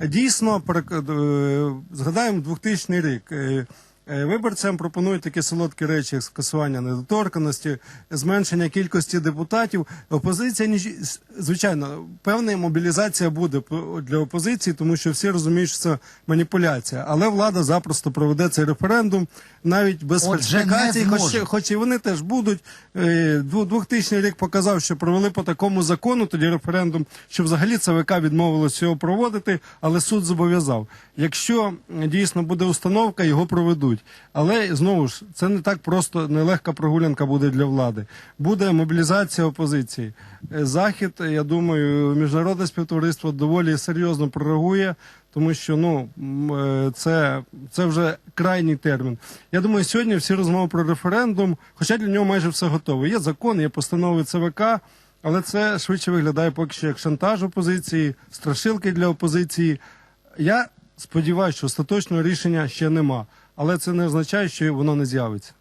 Дійсно, е, згадаємо 2000 рік. Е, е, Виборцям пропонують такі солодкі речі, як скасування недоторканості, зменшення кількості депутатів. Опозиція звичайно, певна мобілізація буде для опозиції, тому що всі розуміють, що це маніпуляція. Але влада запросто проведе цей референдум навіть без Отже, фальсифікацій, хоч, хоч і вони теж будуть. Е, дву- 2000 рік показав, що провели по такому закону тоді референдум, що взагалі ЦВК відмовилося його проводити, але суд зобов'язав. Якщо дійсно буде установка, його проведуть. Але знову ж це не так просто нелегка прогулянка буде для влади. Буде мобілізація опозиції. Е, Захід, я думаю, міжнародне співтовариство доволі серйозно прореагує. Тому що ну е, це, це вже крайній термін. Я думаю, сьогодні всі розмови про референдум, хоча для нього майже все готове. Є закон, є постанови ЦВК, але це швидше виглядає поки що як шантаж опозиції, страшилки для опозиції. Я сподіваюся, що остаточного рішення ще нема, але це не означає, що воно не з'явиться.